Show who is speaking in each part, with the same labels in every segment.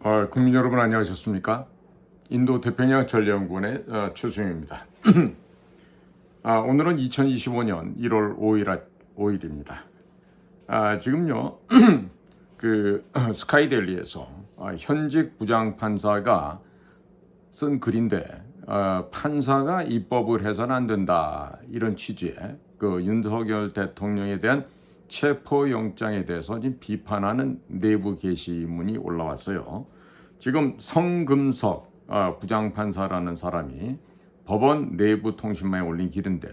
Speaker 1: 어, 국민 여러분 안녕하셨습니까? 인도 태평양 전략연구원의 어, 최수영입니다. 아, 오늘은 2025년 1월 5일, 5일입니다. 아, 지금요, 그 스카이델리에서 아, 현직 부장 판사가 쓴 글인데 어, 판사가 입법을 해서는 안 된다 이런 취지의 그 윤석열 대통령에 대한 체포 영장에 대해서 지금 비판하는 내부 게시문이 올라왔어요. 지금 성금석 어, 부장판사라는 사람이 법원 내부 통신망에 올린 길인데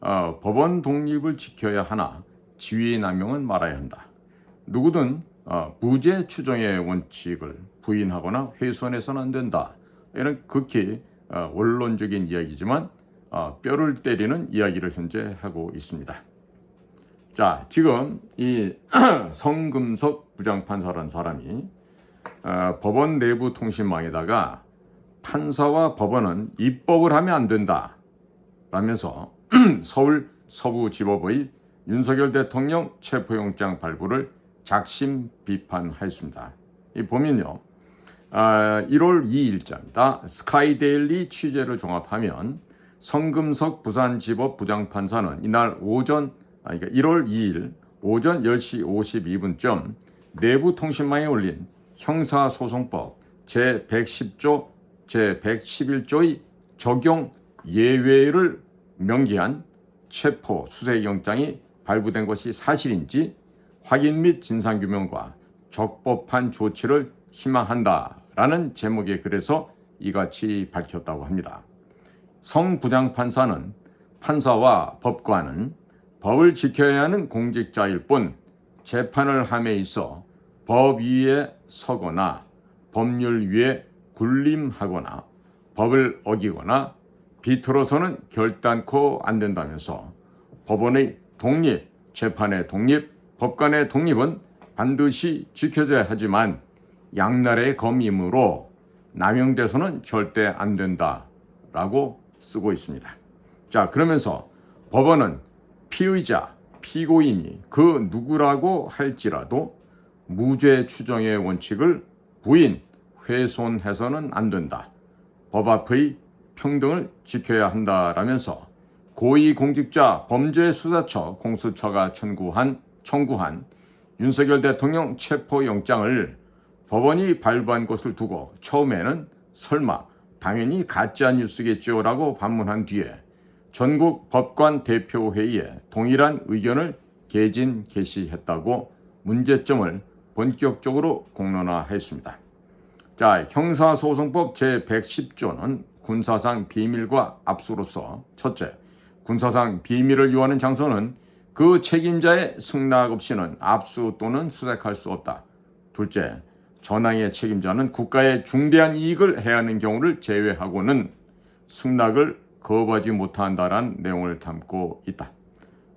Speaker 1: 어, 법원 독립을 지켜야 하나 지위 남용은 말아야 한다. 누구든 어, 무죄 추정의 원칙을 부인하거나 훼손해서는 안 된다. 이런 극히 어, 원론적인 이야기지만 어, 뼈를 때리는 이야기를 현재 하고 있습니다. 자, 지금 이 성금석 부장판사라는 사람이 어, 법원 내부 통신망에다가 판사와 법원은 입법을 하면 안 된다. 라면서 서울 서부지법의 윤석열 대통령 체포영장 발부를 작심 비판하였습니다. 이 보면요. 아, 1월 2일자입니다. 스카이데일리 취재를 종합하면 성금석 부산지법 부장판사는 이날 오전 아, 그러니까 1월 2일 오전 10시 52분쯤 내부 통신망에 올린 형사소송법 제110조 제111조의 적용 예외를 명기한 체포 수색영장이 발부된 것이 사실인지 확인 및 진상규명과 적법한 조치를 희망한다라는 제목의 글에서 이같이 밝혔다고 합니다. 성 부장판사는 판사와 법관은 법을 지켜야 하는 공직자일 뿐 재판을 함에 있어 법 위에 서거나 법률 위에 군림하거나 법을 어기거나 비틀어서는 결단코 안 된다면서 법원의 독립, 재판의 독립, 법관의 독립은 반드시 지켜져야 하지만 양날의 검이므로 남용돼서는 절대 안 된다라고 쓰고 있습니다. 자, 그러면서 법원은 피의자, 피고인이 그 누구라고 할지라도 무죄 추정의 원칙을 부인, 훼손해서는 안 된다. 법 앞의 평등을 지켜야 한다라면서 고위공직자 범죄수사처 공수처가 청구한 청구한 윤석열 대통령 체포 영장을 법원이 발부한 것을 두고 처음에는 설마 당연히 가짜 뉴스겠죠라고 반문한 뒤에 전국 법관 대표회의에 동일한 의견을 개진 개시했다고 문제점을 본격적으로 공론화했습니다. 자, 형사소송법 제110조는 군사상 비밀과 압수로서 첫째, 군사상 비밀을 요하는 장소는 그 책임자의 승낙 없이는 압수 또는 수색할 수 없다. 둘째, 전항의 책임자는 국가의 중대한 이익을 해하는 경우를 제외하고는 승낙을 거부하지 못한다라는 내용을 담고 있다.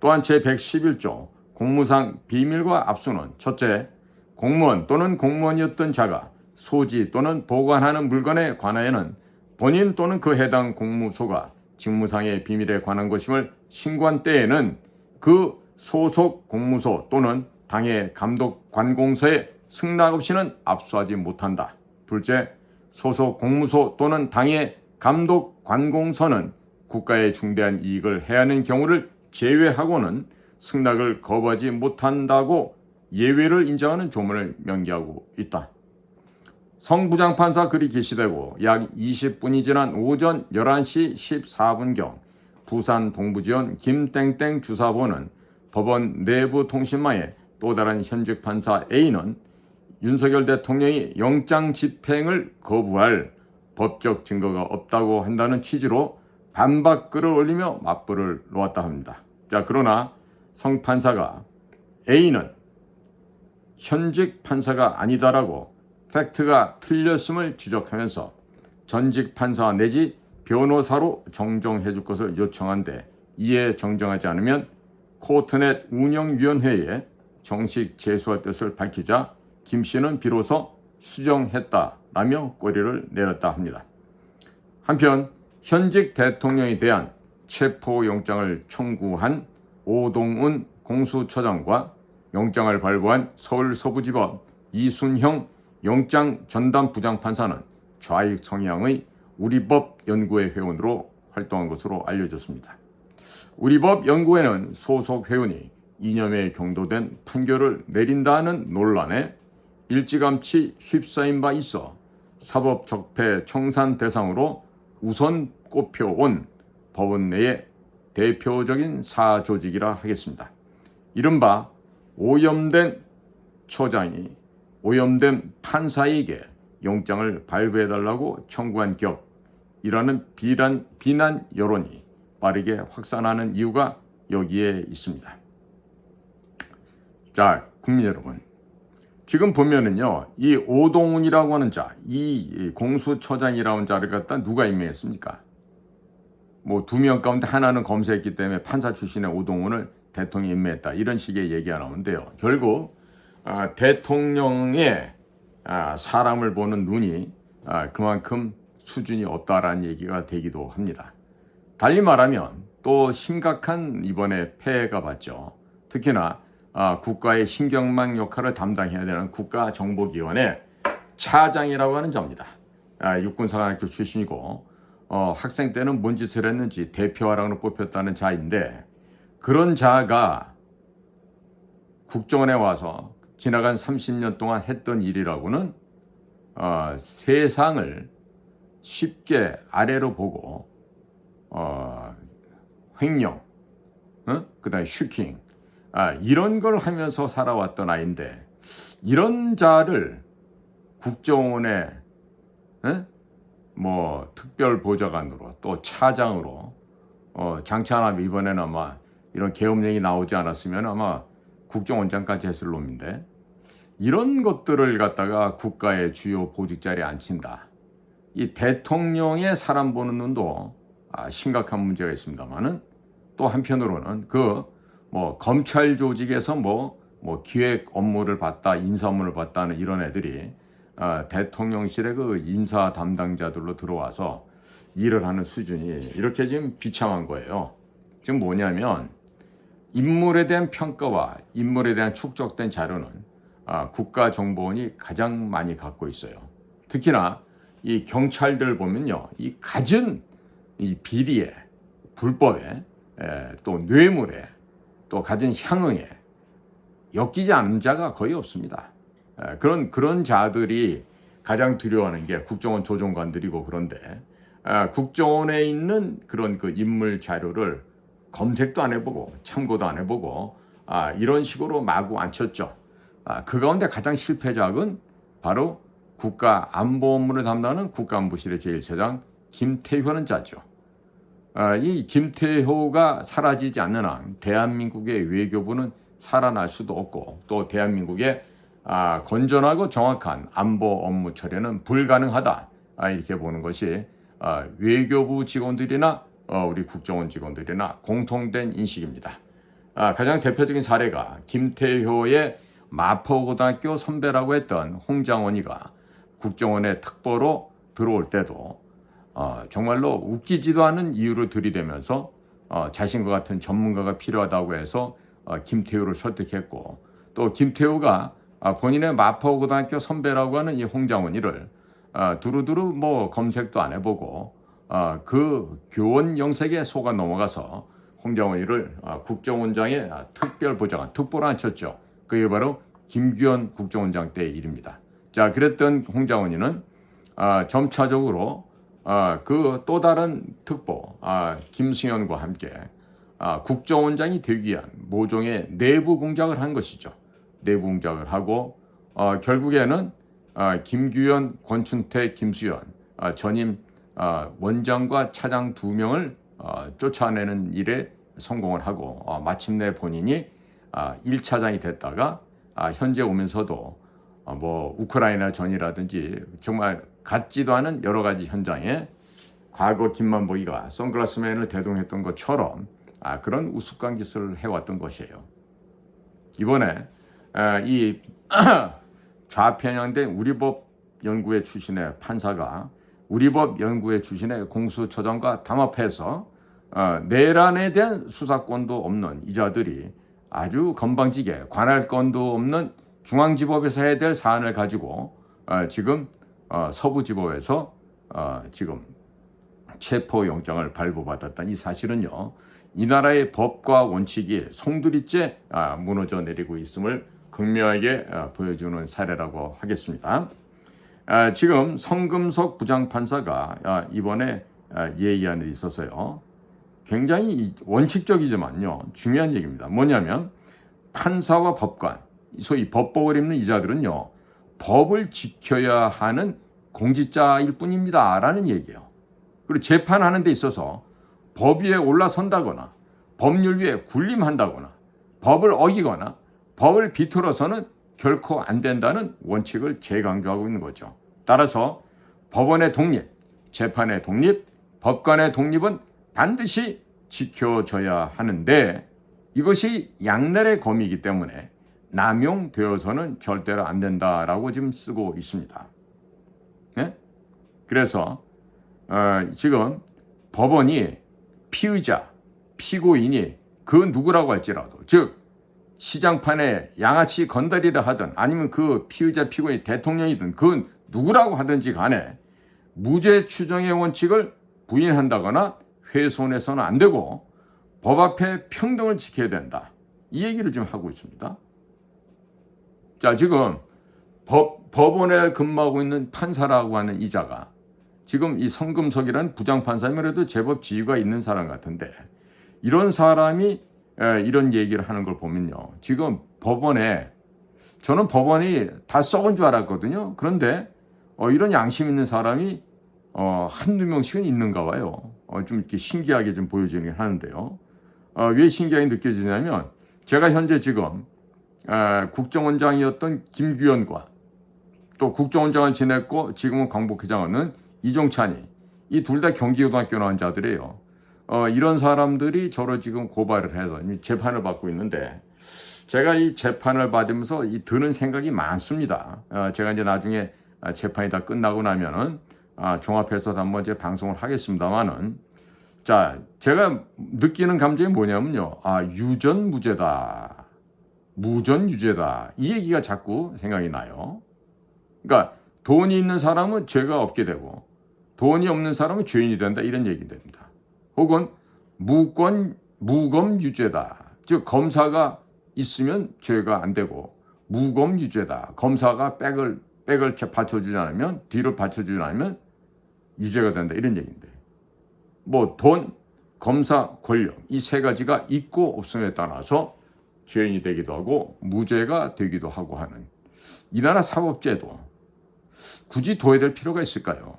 Speaker 1: 또한 제111조 공무상 비밀과 압수는 첫째, 공무원 또는 공무원이었던 자가 소지 또는 보관하는 물건에 관하여는 본인 또는 그 해당 공무소가 직무상의 비밀에 관한 것임을 신고한 때에는 그 소속 공무소 또는 당의 감독 관공서에 승낙 없이는 압수하지 못한다. 둘째, 소속 공무소 또는 당의 감독 관공서는 국가의 중대한 이익을 해하는 경우를 제외하고는 승낙을 거부하지 못한다고 예외를 인정하는 조문을 명기하고 있다. 성부장판사 글이 게시되고 약 20분이 지난 오전 11시 14분경 부산 동부지원 김땡땡 주사보는 법원 내부 통신망에 또 다른 현직 판사 A는 윤석열 대통령이 영장 집행을 거부할 법적 증거가 없다고 한다는 취지로 반박글을 올리며 맞불을 놓았다 합니다. 자, 그러나 성 판사가 A는 현직 판사가 아니다라고 팩트가 틀렸음을 지적하면서 전직 판사 내지 변호사로 정정해 줄 것을 요청한데 이에 정정하지 않으면 코트넷 운영위원회에 정식 제소할 뜻을 밝히자 김 씨는 비로소 수정했다라며 꼬리를 내렸다 합니다. 한편 현직 대통령에 대한 체포영장을 청구한 오동훈 공수처장과 영장을 발부한 서울 서부지법 이순형 영장 전담 부장판사는 좌익 성향의 우리법 연구회 회원으로 활동한 것으로 알려졌습니다. 우리법 연구회는 소속 회원이 이념에 경도된 판결을 내린다는 논란에 일찌감치 휩싸인 바 있어 사법 적폐 청산 대상으로 우선 꼽혀온 법원 내의 대표적인 사조직이라 하겠습니다. 이른바 오염된 처장이 오염된 판사에게 영장을 발부해달라고 청구한 격이라는 비난, 비난 여론이 빠르게 확산하는 이유가 여기에 있습니다. 자, 국민 여러분. 지금 보면은요, 이 오동훈이라고 하는 자, 이 공수처장이라는 자를 갖다 누가 임명했습니까? 뭐 두 명 가운데 하나는 검사했기 때문에 판사 출신의 오동훈을 대통령이 임명했다. 이런 식의 얘기가 나오는데요. 결국 아, 대통령의 아, 사람을 보는 눈이 아, 그만큼 수준이 없다라는 얘기가 되기도 합니다. 달리 말하면 또 심각한 이번에 폐해가 봤죠. 특히나 아, 국가의 신경망 역할을 담당해야 되는 국가정보기관의 차장이라고 하는 자입니다. 아, 육군사관학교 출신이고 어, 학생 때는 뭔 짓을 했는지 대표하라고 뽑혔다는 자인데 그런 자가 국정원에 와서 지나간 30년 동안 했던 일이라고는 어, 세상을 쉽게 아래로 보고 어, 횡령, 어? 그다음에 슈킹, 아, 이런 걸 하면서 살아왔던 아이인데 이런 자를 국정원에 에? 뭐 특별 보좌관으로 또 차장으로 어, 장차하면 이번에는 아마 이런 계엄령이 나오지 않았으면 아마 국정원장까지 했을 놈인데 이런 것들을 갖다가 국가의 주요 보직 자리에 앉힌다. 이 대통령의 사람 보는 눈도 아, 심각한 문제가 있습니다만은 또 한편으로는 그 뭐 검찰 조직에서 뭐, 뭐 기획 업무를 받다 인사 업무를 받다는 이런 애들이 아, 대통령실의 그 인사 담당자들로 들어와서 일을 하는 수준이 이렇게 지금 비참한 거예요. 지금 뭐냐면 인물에 대한 평가와 인물에 대한 축적된 자료는 아, 국가정보원이 가장 많이 갖고 있어요. 특히나 이 경찰들 보면요, 이 갖은 이 비리에 불법에 에, 또 뇌물에 또 가진 향응에 엮이지 않은 자가 거의 없습니다. 에, 그런 그런 자들이 가장 두려워하는 게 국정원 조종관들이고 그런데 에, 국정원에 있는 그런 그 인물 자료를 검색도 안 해보고 참고도 안 해보고 아, 이런 식으로 마구 앉혔죠. 아, 그 가운데 가장 실패작은 바로 국가 안보 업무를 담당하는 국가안보실의 제1차장 김태효는 자죠. 아, 이 김태효가 사라지지 않는 한 대한민국의 외교부는 살아날 수도 없고 또 대한민국의 아, 건전하고 정확한 안보 업무 처리는 불가능하다 아, 이렇게 보는 것이 아, 외교부 직원들이나 어, 우리 국정원 직원들이나 공통된 인식입니다. 아, 가장 대표적인 사례가 김태효의 마포고등학교 선배라고 했던 홍장원이가 국정원의 특보로 들어올 때도 어, 정말로 웃기지도 않은 이유를 들이대면서 어, 자신과 같은 전문가가 필요하다고 해서 어, 김태우를 설득했고 또 김태우가 아, 본인의 마포고등학교 선배라고 하는 이 홍장원이를 아, 두루두루 뭐 검색도 안 해보고 아, 그 교원 영색에 속아 넘어가서 아, 국정원장의 아, 특별 보좌관 특보로 앉혔죠. 그게 바로 김규현 국정원장 때의 일입니다. 자, 그랬던 홍장원이는 아, 점차적으로 아, 그또 다른 특보 아, 김승현과 함께 아, 국정원장이 되기 위한 모종의 내부 공작을 한 것이죠. 내부 공작을 하고 어, 결국에는 아, 김규현, 권춘태, 김수현 아, 전임 아, 원장과 차장 두 명을 어, 쫓아내는 일에 성공을 하고 어, 마침내 본인이 아, 1차장이 됐다가 아, 현재 오면서도 어, 뭐 우크라이나 전이라든지 정말 같지도 않은 여러 가지 현장에 과거 김만보기가 선글라스맨을 대동했던 것처럼 아, 그런 우스꽝 짓을 해왔던 것이에요. 이번에 아, 이 좌편향된 우리법 연구회 출신의 판사가 우리법 연구회 출신의 공수처장과 담합해서 어, 내란에 대한 수사권도 없는 이자들이 아주 건방지게 관할 건도 없는 중앙지법에서 해야 될 사안을 가지고 아, 지금 어, 서부지법에서 어, 지금 체포 영장을 발부받았다는 이 사실은요. 이 나라의 법과 원칙이 송두리째 아, 무너져 내리고 있음을 극명하게 아, 보여주는 사례라고 하겠습니다. 아, 지금 성금석 부장판사가 아, 이번에 아, 예의안에 있어서요. 굉장히 원칙적이지만요. 중요한 얘기입니다. 뭐냐면 판사와 법관, 소위 법복을 입는 이자들은요. 법을 지켜야 하는 공직자일 뿐입니다. 라는 얘기예요. 그리고 재판하는 데 있어서 법 위에 올라선다거나 법률 위에 군림한다거나 법을 어기거나 법을 비틀어서는 결코 안 된다는 원칙을 재강조하고 있는 거죠. 따라서 법원의 독립, 재판의 독립, 법관의 독립은 반드시 지켜져야 하는데 이것이 양날의 검이기 때문에 남용되어서는 절대로 안 된다라고 지금 쓰고 있습니다. 네? 그래서 어, 지금 법원이 피의자, 피고인이 그 누구라고 할지라도 즉 시장판에 양아치 건달이라 하든 아니면 그 피의자 피고인 대통령이든 그 누구라고 하든지 간에 무죄 추정의 원칙을 부인한다거나 훼손해서는 안 되고 법 앞에 평등을 지켜야 된다. 이 얘기를 지금 하고 있습니다. 자, 지금 법, 법원에 근무하고 있는 판사라고 하는 이자가 지금 이 성금석이라는 부장판사임이라도 제법 지위가 있는 사람 같은데 이런 사람이 에, 이런 얘기를 하는 걸 보면요. 지금 법원에 저는 법원이 다 썩은 줄 알았거든요. 그런데 어, 이런 양심 있는 사람이 어, 한두 명씩은 있는가 봐요. 어, 좀 이렇게 신기하게 좀 보여지긴 하는데요. 어, 왜 신기하게 느껴지냐면 제가 현재 지금 에, 국정원장이었던 김규현과 또 국정원장을 지냈고 지금은 광복회장하는 이종찬이 이 둘 다 경기고등학교 나온 자들이에요. 어, 이런 사람들이 저를 지금 고발을 해서 재판을 받고 있는데 제가 이 재판을 받으면서 이 드는 생각이 많습니다. 어, 제가 이제 나중에 재판이 다 끝나고 나면은 아, 종합해서 한번 이제 방송을 하겠습니다만은 자 제가 느끼는 감정이 뭐냐면요 아 유전 무죄다 무전 유죄다 이 얘기가 자꾸 생각이 나요. 그러니까 돈이 있는 사람은 죄가 없게 되고 돈이 없는 사람은 죄인이 된다 이런 얘기 됩니다. 혹은 무권 무검 유죄다. 즉 검사가 있으면 죄가 안 되고 무검 유죄다. 검사가 백을 백을 받쳐주지 않으면 뒤를 받쳐주지 않으면 유죄가 된다 이런 얘기인데 뭐 돈, 검사, 권력 이 세 가지가 있고 없음에 따라서 죄인이 되기도 하고 무죄가 되기도 하고 하는 이 나라 사법제도 굳이 둬야 될 필요가 있을까요?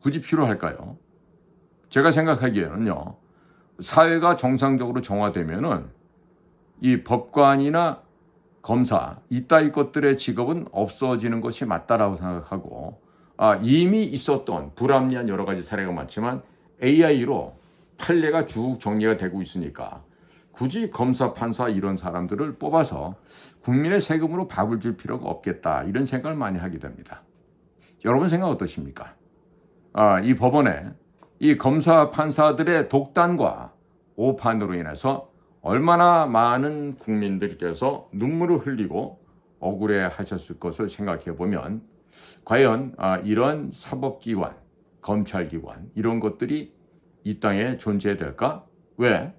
Speaker 1: 굳이 필요할까요? 제가 생각하기에는요 사회가 정상적으로 정화되면은 이 법관이나 검사 이따위 것들의 직업은 없어지는 것이 맞다라고 생각하고 아, 이미 있었던 불합리한 여러 가지 사례가 많지만 AI로 판례가 쭉 정리가 되고 있으니까 굳이 검사, 판사 이런 사람들을 뽑아서 국민의 세금으로 밥을 줄 필요가 없겠다 이런 생각을 많이 하게 됩니다. 여러분 생각 어떠십니까? 아, 이 법원에 이 검사, 판사들의 독단과 오판으로 인해서 얼마나 많은 국민들께서 눈물을 흘리고 억울해 하셨을 것을 생각해 보면 과연 아, 이런 사법기관, 검찰기관 이런 것들이 이 땅에 존재해야 될까? 왜?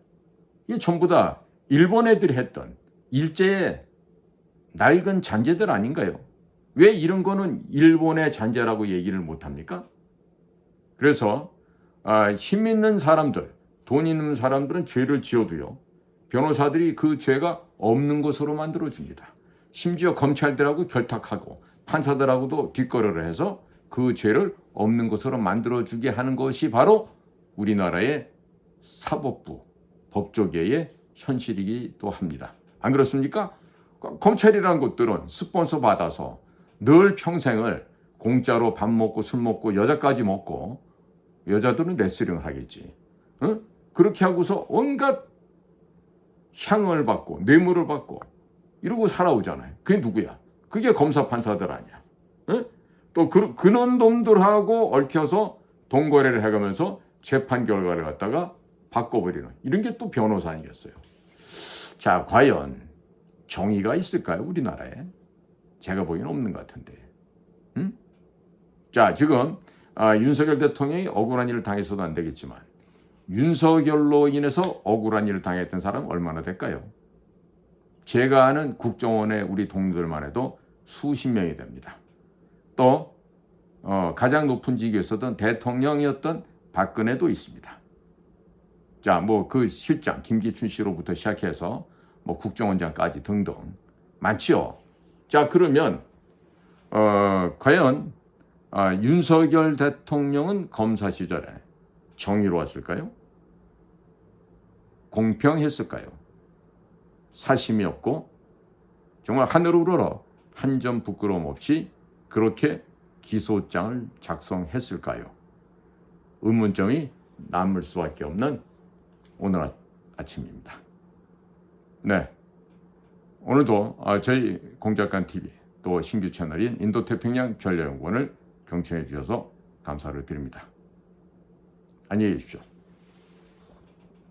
Speaker 1: 이게 전부 다 일본 애들이 했던 일제의 낡은 잔재들 아닌가요? 왜 이런 거는 일본의 잔재라고 얘기를 못 합니까? 그래서 아, 힘 있는 사람들, 돈 있는 사람들은 죄를 지어도요. 변호사들이 그 죄가 없는 것으로 만들어줍니다. 심지어 검찰들하고 결탁하고 판사들하고도 뒷거래를 해서 그 죄를 없는 것으로 만들어주게 하는 것이 바로 우리나라의 사법부, 법조계의 현실이기도 합니다. 안 그렇습니까? 검찰이라는 것들은 스폰서 받아서 늘 평생을 공짜로 밥 먹고 술 먹고 여자까지 먹고 여자들은 레슬링을 하겠지. 어? 그렇게 하고서 온갖 향을 받고 뇌물을 받고 이러고 살아오잖아요. 그게 누구야? 그게 검사 판사들 아니야. 에? 또 그, 그런 놈들하고 얽혀서 동거래를 해가면서 재판 결과를 갖다가 바꿔버리는 이런 게 또 변호사 아니겠어요. 자, 과연 정의가 있을까요? 우리나라에? 제가 보기엔 없는 것 같은데. 자, 지금 아, 윤석열 대통령이 억울한 일을 당해서도 안 되겠지만 윤석열로 인해서 억울한 일을 당했던 사람 얼마나 될까요? 제가 아는 국정원의 우리 동료들만 해도 수십 명이 됩니다. 또 어, 가장 높은 직위였었던 대통령이었던 박근혜도 있습니다. 자, 뭐 그 실장 김기춘 씨로부터 시작해서 뭐 국정원장까지 등등 많지요. 자, 그러면 어, 과연 아, 윤석열 대통령은 검사 시절에 정의로웠을까요? 공평했을까요? 사심이 없고 정말 하늘 우러러 한 점 부끄러움 없이 그렇게 기소장을 작성했을까요? 의문점이 남을 수밖에 없는 오늘 아- 아침입니다. 네. 오늘도 아, 저희 공작관 TV 또 신규 채널인 인도태평양 전략연구원을 경청해 주셔서 감사를 드립니다. 안녕히 계십시오.